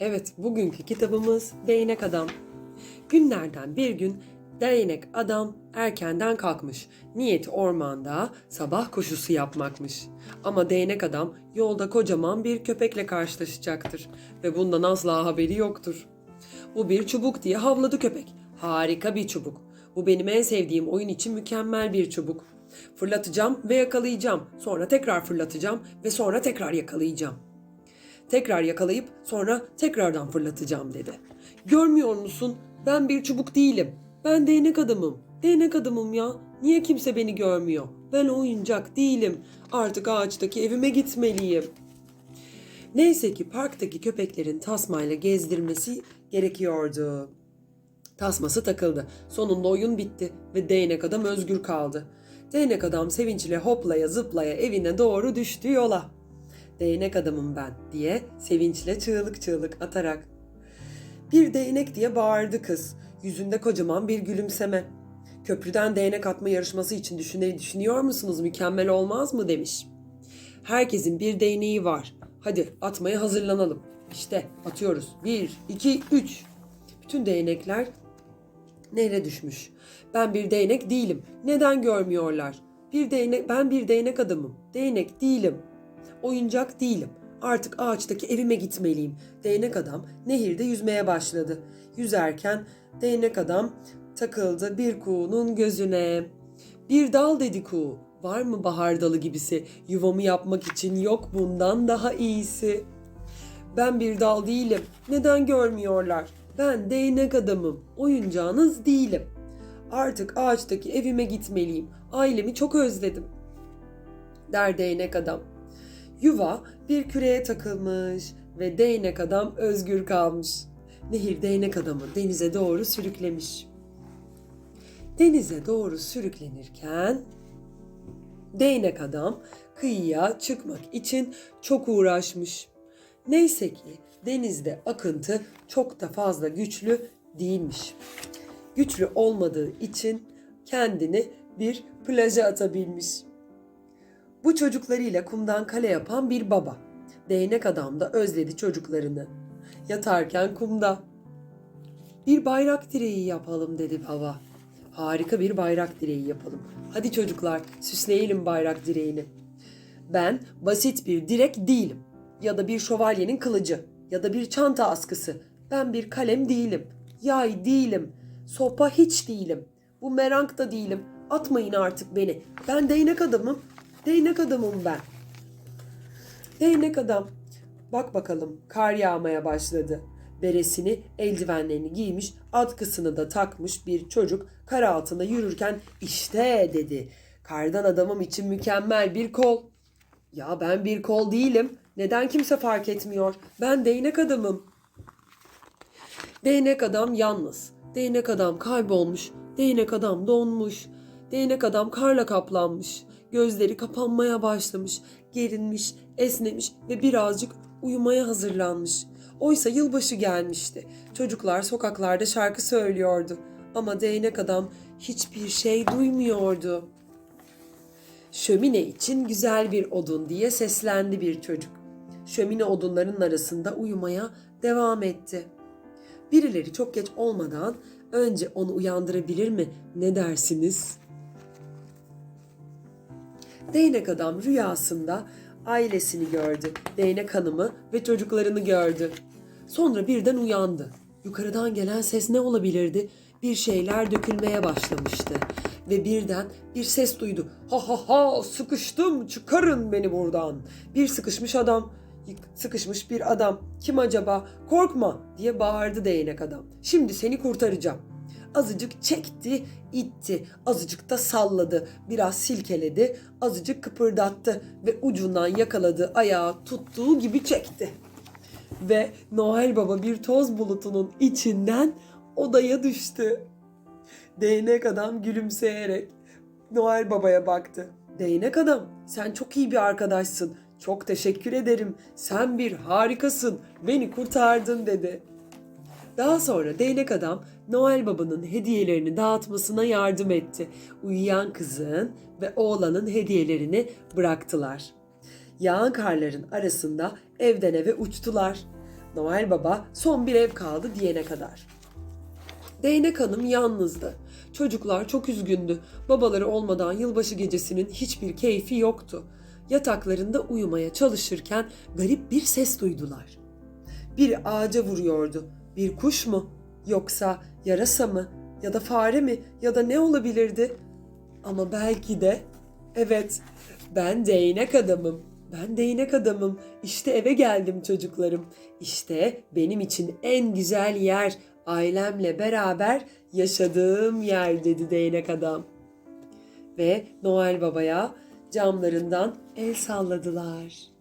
Evet, bugünkü kitabımız Değnek Adam. Günlerden bir gün değnek adam erkenden kalkmış. Niyeti ormanda sabah koşusu yapmakmış. Ama değnek adam yolda kocaman bir köpekle karşılaşacaktır ve bundan asla haberi yoktur. Bu bir çubuk diye havladı köpek. Harika bir çubuk. Bu benim en sevdiğim oyun için mükemmel bir çubuk. Fırlatacağım ve yakalayacağım. Sonra tekrar fırlatacağım ve sonra tekrar yakalayacağım. Tekrar yakalayıp sonra tekrardan fırlatacağım dedi. Görmüyor musun? Ben bir çubuk değilim. Ben değnek adamım. Değnek adamım ya. Niye kimse beni görmüyor? Ben oyuncak değilim. Artık ağaçtaki evime gitmeliyim. Neyse ki parktaki köpeklerin tasmayla gezdirmesi gerekiyordu. Tasması takıldı. Sonunda oyun bitti ve değnek adam özgür kaldı. Değnek adam sevinçle hoplaya zıplaya evine doğru düştü yola. Değnek adamım ben diye sevinçle çığlık çığlık atarak. Bir değnek diye bağırdı kız. Yüzünde kocaman bir gülümseme. Köprüden değnek atma yarışması için düşüne, düşünüyor musunuz mükemmel olmaz mı demiş. Herkesin bir değneği var. Hadi atmaya hazırlanalım. İşte atıyoruz. Bir, iki, üç. Bütün değnekler nehre düşmüş. Ben bir değnek değilim. Neden görmüyorlar? Bir değnek, ben bir değnek adamım. Değnek değilim. Oyuncak değilim. Artık ağaçtaki evime gitmeliyim. Değnek adam nehirde yüzmeye başladı. Yüzerken değnek adam takıldı bir kuğunun gözüne. Bir dal dedi kuğu. Var mı bahar dalı gibisi? Yuvamı yapmak için yok bundan daha iyisi. Ben bir dal değilim. Neden görmüyorlar? Ben değnek adamım. Oyuncağınız değilim. Artık ağaçtaki evime gitmeliyim. Ailemi çok özledim. Der değnek adam. Yuva bir küreye takılmış ve değnek adam özgür kalmış. Nehir değnek adamı denize doğru sürüklemiş. Denize doğru sürüklenirken değnek adam kıyıya çıkmak için çok uğraşmış. Neyse ki denizde akıntı çok da fazla güçlü değilmiş. Güçlü olmadığı için kendini bir plaja atabilmiş. Bu çocuklarıyla kumdan kale yapan bir baba. Değnek adam da özledi çocuklarını. Yatarken kumda. Bir bayrak direği yapalım dedi baba. Harika bir bayrak direği yapalım. Hadi çocuklar süsleyelim bayrak direğini. Ben basit bir direk değilim. Ya da bir şövalyenin kılıcı. Ya da bir çanta askısı. Ben bir kalem değilim. Yay değilim. Sopa hiç değilim. Bu merank da değilim. Atmayın artık beni. Ben değnek adamım. Değnek adamım ben. Değnek adam. Bak bakalım kar yağmaya başladı. Beresini, eldivenlerini giymiş, atkısını da takmış bir çocuk kar altında yürürken işte dedi. Kardan adamım için mükemmel bir kol. Ya ben bir kol değilim. Neden kimse fark etmiyor? Ben değnek adamım. Değnek adam yalnız. Değnek adam kaybolmuş. Değnek adam donmuş. Değnek adam karla kaplanmış. Gözleri kapanmaya başlamış. Gerinmiş, esnemiş ve birazcık uyumaya hazırlanmış. Oysa yılbaşı gelmişti. Çocuklar sokaklarda şarkı söylüyordu. Ama değnek adam hiçbir şey duymuyordu. Şömine için güzel bir odun diye seslendi bir çocuk. Şömine odunların arasında uyumaya devam etti. Birileri çok geç olmadan önce onu uyandırabilir mi? Ne dersiniz? Değnek adam rüyasında ailesini gördü. Değnek hanımı ve çocuklarını gördü. Sonra birden uyandı. Yukarıdan gelen ses ne olabilirdi? Bir şeyler dökülmeye başlamıştı. Ve birden bir ses duydu. Ha ha ha sıkıştım çıkarın beni buradan. Bir sıkışmış adam sıkışmış bir adam. Kim acaba? Korkma diye bağırdı değnek adam. Şimdi seni kurtaracağım. Azıcık çekti, itti, azıcık da salladı, biraz silkeledi, azıcık kıpırdattı ve ucundan yakaladığı ayağı tuttuğu gibi çekti. Ve Noel Baba bir toz bulutunun içinden odaya düştü. Değnek adam gülümseyerek Noel Baba'ya baktı. Değnek adam, sen çok iyi bir arkadaşsın. Çok teşekkür ederim. Sen bir harikasın. Beni kurtardın dedi. Daha sonra değnek adam Noel Baba'nın hediyelerini dağıtmasına yardım etti. Uyuyan kızın ve oğlanın hediyelerini bıraktılar. Yağan karların arasında evden eve uçtular. Noel Baba son bir ev kaldı diyene kadar. Değnek Hanım yalnızdı. Çocuklar çok üzgündü. Babaları olmadan yılbaşı gecesinin hiçbir keyfi yoktu. Yataklarında uyumaya çalışırken garip bir ses duydular. Bir ağaca vuruyordu. Bir kuş mu? Yoksa yarasa mı? Ya da fare mi? Ya da ne olabilirdi? Ama belki de evet ben değnek adamım. Ben değnek adamım. İşte eve geldim çocuklarım. İşte benim için en güzel yer ailemle beraber yaşadığım yer dedi değnek adam. Ve Noel Baba'ya camlarından el salladılar.